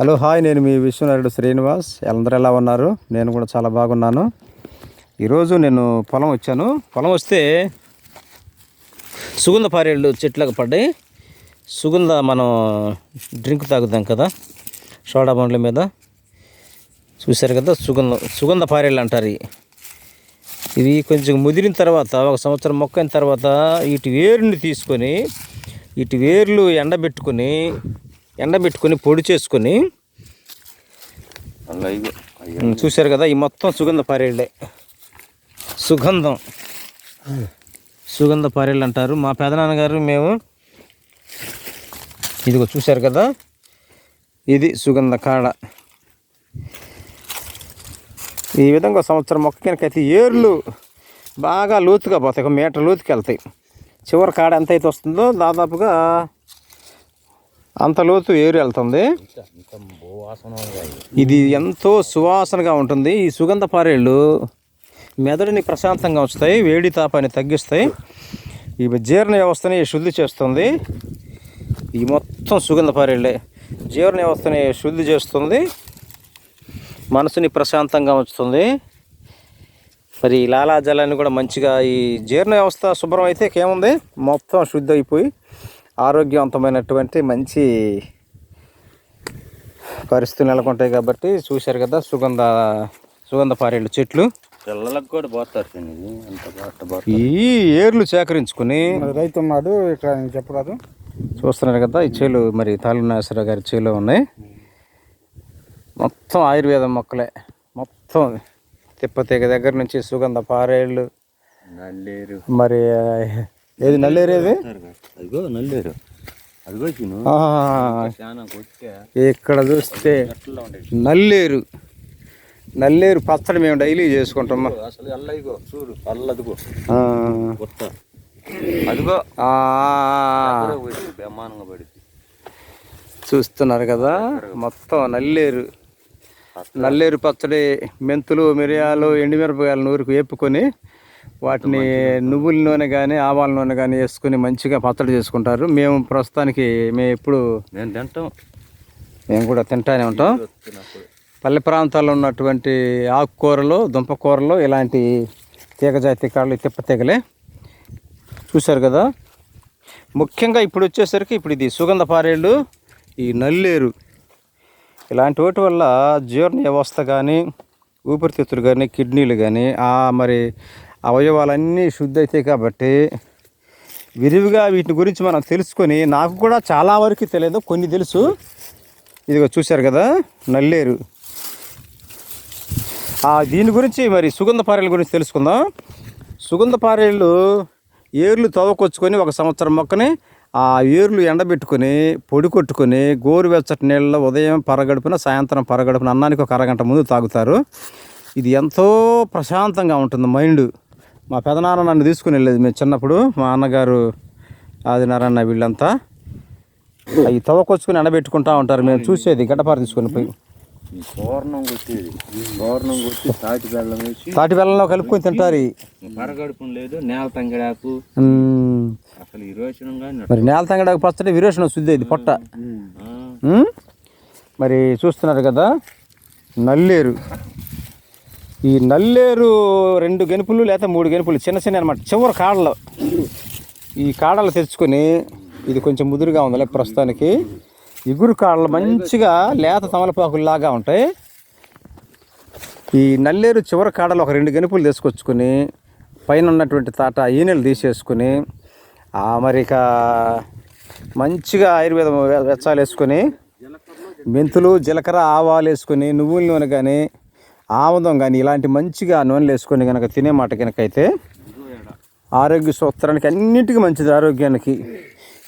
Hello hi నేను మీ విశ్వనాథుడు శ్రీనివాస్. అందరూ ఎలా ఉన్నారు? నేను కూడా చాలా బాగున్నాను. ఈరోజు నేను పొలం వచ్చాను. పొలం వస్తే సుగంధ పారేళ్ళు చెట్లకు పడ్డాయి. సుగంధ మనం డ్రింక్ తాగుతాం కదా సోడా బండ్ల మీద. చూశారు కదా సుగంధ సుగంధ పారేళ్ళు అంటారు ఇవి. కొంచెం ముదిరిన తర్వాత ఒక సంవత్సరం మొక్కైన తర్వాత ఇటు వేరుని తీసుకొని ఇటు వేర్లు ఎండబెట్టుకొని ఎండబెట్టుకొని పొడి చేసుకొని చూశారు కదా ఈ మొత్తం సుగంధ పారేళ్ళే. సుగంధం. సుగంధ పారేళ్ళు అంటారు. మా పెదనాన్నగారు మేము ఇదిగో చూశారు కదా ఇది సుగంధ కాడ. ఈ విధంగా సంవత్సరం మొక్క ఏర్లు బాగా లోతుగా పోతాయి ఒక మీటర్ లోతుకి వెళ్తాయి చివరి కాడ ఎంత అయితే వస్తుందో దాదాపుగా అంత లోతు ఏరు వెళ్తుంది. ఇది ఎంతో సువాసనగా ఉంటుంది. ఈ సుగంధ పారేళ్ళు మెదడుని ప్రశాంతంగా ఉంచుతాయి వేడి తాపాన్ని తగ్గిస్తాయి. ఇవి జీర్ణ వ్యవస్థని శుద్ధి చేస్తుంది. ఈ మొత్తం సుగంధ పారేళ్ళే జీర్ణ వ్యవస్థని శుద్ధి చేస్తుంది. మనసుని ప్రశాంతంగా ఉంచుతుంది. మరి ఈ లాలాజలాన్ని కూడా మంచిగా ఈ జీర్ణ వ్యవస్థ శుభ్రం అయితే ఏముంది మొత్తం శుద్ధి అయిపోయి ఆరోగ్యవంతమైనటువంటి మంచి పరిస్థితులు నెలకొంటాయి కాబట్టి చూశారు కదా సుగంధ సుగంధ పారేళ్ళు చెట్లు. పిల్లలకు కూడా పోతారు ఈ ఏర్లు సేకరించుకుని రైతు ఉన్నాడు ఇక్కడ చెప్పరాదు. చూస్తున్నారు కదా ఈ చేలు మరి తాళు నాగేశ్వరరావు గారి చేలో ఉన్నాయి. మొత్తం ఆయుర్వేద మొక్కలే. మొత్తం తిప్పతీగ దగ్గర నుంచి సుగంధ పారేళ్ళు నల్లేరు. మరి ఏది నల్లేరేది అదిగో నల్లేరు. అదిగో ఇక్కడ చూస్తే నల్లేరు. నల్లేరు పచ్చడి మేము డైలీ చేసుకుంటాం. అసలు అల్ల ఇగో చూడు అల్లదిగో. అదిగో. బ్రహ్మాండంగా పడింది. చూస్తున్నారు కదా మొత్తం నల్లేరు. నల్లేరు పచ్చడి మెంతులు మిరియాలు ఎండుమిరపకాయలు నూరుకు వేపుకొని వాటిని నువ్వుల నూనె కానీ ఆవాల నూనె కానీ వేసుకొని మంచిగా పచ్చడి చేసుకుంటారు. మేము ప్రస్తుతానికి మేము ఎప్పుడు నేను తింటాం. మేము కూడా తింటానే ఉంటాం. పల్లె ప్రాంతాల్లో ఉన్నటువంటి ఆకుకూరలు దుంపకూరలు ఇలాంటి తీగజాతి కాళ్ళు తిప్పతీగలే. చూశారు కదా? ముఖ్యంగా ఇప్పుడు వచ్చేసరికి ఇప్పుడు ఇది సుగంధ పారేళ్ళు ఈ నల్లేరు. ఇలాంటి వాటి వల్ల జీర్ణ వ్యవస్థ కానీ ఊపిరితిత్తులు కానీ కిడ్నీలు కానీ మరి అవయవాలన్నీ శుద్ధి అవుతాయి కాబట్టి విరివిగా వీటి గురించి మనం తెలుసుకొని నాకు కూడా చాలా వరకు తెలియదు కొన్ని తెలుసు. ఇదిగో చూశారు కదా నల్లేరు. దీని గురించి మరి సుగంధ పారేళ్ళ గురించి తెలుసుకుందాం. సుగంధ పారేళ్ళు ఏర్లు తవ్వకొచ్చుకొని ఒక సంవత్సరం మొక్కని ఆ ఏర్లు ఎండబెట్టుకొని పొడి కొట్టుకొని గోరువెచ్చటి నీళ్ళలో ఉదయం పరగడుపున సాయంత్రం పరగడుపున అన్నానికి ఒక అరగంట ముందు తాగుతారు. ఇది ఎంతో ప్రశాంతంగా ఉంటుంది మైండ్. మా పెదనాన్న నన్ను తీసుకుని వెళ్ళేది మేము చిన్నప్పుడు. మా అన్నగారు ఆదినారాయణ వీళ్ళంతా. అవి తవ్వకొచ్చుకొని ఎండబెట్టుకుంటా ఉంటారు. మేము చూసేది గడ్డపార తీసుకొని పోయి. కొట్టేది. కొట్టి తాటి బెల్లం వేసి తాటి బెల్లంలో కలుపుకొని తింటారు. లేదు నేల తంగడాకు. అసలు మరి నేల తంగడానికి పచ్చడి విరేషణ శుద్ధి ఇది పొట్ట? మరి చూస్తున్నారు కదా నల్లేరు. ఈ నల్లేరు రెండు గెనుపులు లేదా మూడు గెనుపులు చిన్న చిన్న అనమాట చివరి కాడలు. ఈ కాడలు తెచ్చుకొని ఇది కొంచెం ముదురుగా ఉందిలే ప్రస్తుతానికి. ఇగురు కాడలు మంచిగా లేత తమలపాకుల్లాగా ఉంటాయి. ఈ నల్లేరు చివరి కాడలు ఒక రెండు గెనుపులు తీసుకొచ్చుకొని పైన ఉన్నటువంటి తాట ఈనెలు తీసేసుకొని ఆ మరి మంచిగా ఆయుర్వేదం వెచ్చాలు వేసుకొని మెంతులు జీలకర్ర ఆవాలు వేసుకొని నువ్వుల నూనె కానీ ఆముదం కానీ ఇలాంటి మంచిగా నూనెలు వేసుకొని కనుక తినే మాట కనుకైతే ఆరోగ్య సూత్రానికి అన్నింటికీ మంచిది ఆరోగ్యానికి.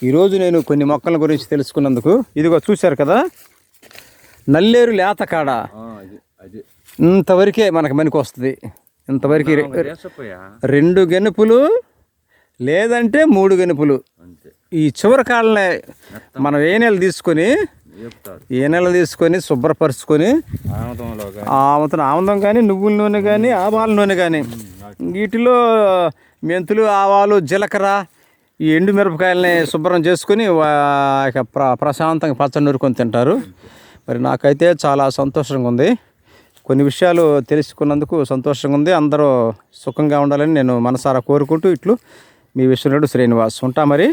ఈరోజు నేను కొన్ని మొక్కల గురించి తెలుసుకున్నందుకు ఇదిగో చూశారు కదా? నల్లేరు లేత కాడ ఇంతవరకే మనకు మనకి వస్తుంది. ఇంతవరకు రెండు గెనుపులు లేదంటే మూడు గెనుపులు. ఈ చివరి కాళ్ళనే మనం ఏ నెల తీసుకొని ఏ నెల తీసుకొని శుభ్రపరుచుకొని ఆముతున్న ఆముదం కానీ నువ్వుల నూనె కానీ ఆవాల నూనె కానీ. వీటిలో మెంతులు ఆవాలు జీలకర్ర ఈ ఎండు మిరపకాయలని శుభ్రం చేసుకొని ప్ర ప్రశాంతంగా పచ్చడి నూరుకొని తింటారు. మరి నాకైతే చాలా సంతోషంగా ఉంది. కొన్ని విషయాలు తెలుసుకున్నందుకు సంతోషంగా ఉంది. అందరూ సుఖంగా ఉండాలని నేను మనసారా కోరుకుంటూ ఇట్లు మీ విశ్వనుడు శ్రీనివాస్ ఉంటా మరి.